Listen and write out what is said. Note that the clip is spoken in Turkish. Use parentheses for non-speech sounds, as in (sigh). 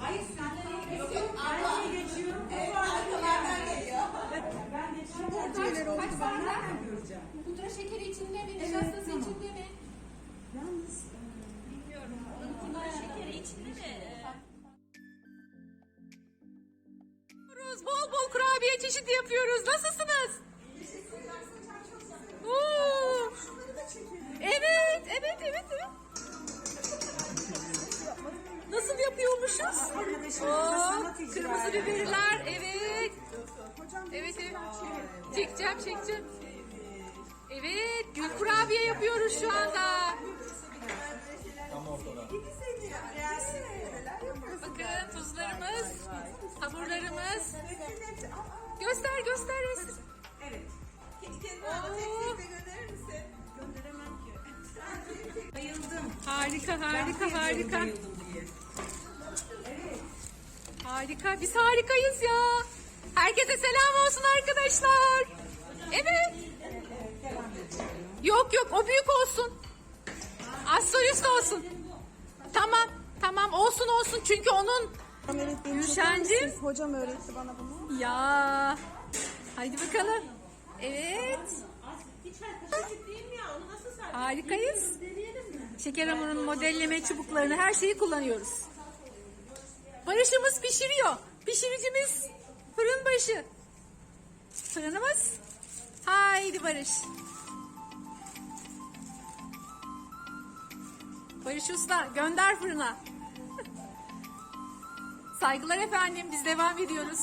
Hayır senden yok. Ben şey geçiyorum. Evet, arkalardan geliyor. Ben geçiyorum. Kaç, kaç Ben nereden göreceğim? Pudra şekeri içinde mi? Evet, Nişastası tamam. içinde mi? Yalnız e, Bilmiyorum. Pudra şekeri içinde mi? Bol bol kurabiye çeşidi yapıyoruz. Nasılsınız? Yapıyormuşuz? Oo, kırmızı eder. biberler, evet. Evet, evet. Çekeceğim, çekeceğim. Evet, gül kurabiye yapıyoruz şu anda. Bakın tuzlarımız, hamurlarımız. Göster, göster resim. evet. Bayıldım. Harika, harika, harika. Harika, biz harikayız ya. Herkese selam olsun arkadaşlar. Evet. Yok yok, o büyük olsun. Az solist olsun. Tamam, tamam olsun olsun çünkü onun Gülşen'cim. Hocam öğretti bana bunu. ya. Haydi bakalım. Evet. Harikayız. Şeker hamurunun modelleme çubuklarını her şeyi kullanıyoruz. Barışımız pişiriyor. Pişiricimiz fırın başı. Fırınımız. Haydi Barış. Barış Usta gönder fırına. (laughs) Saygılar efendim biz devam ediyoruz.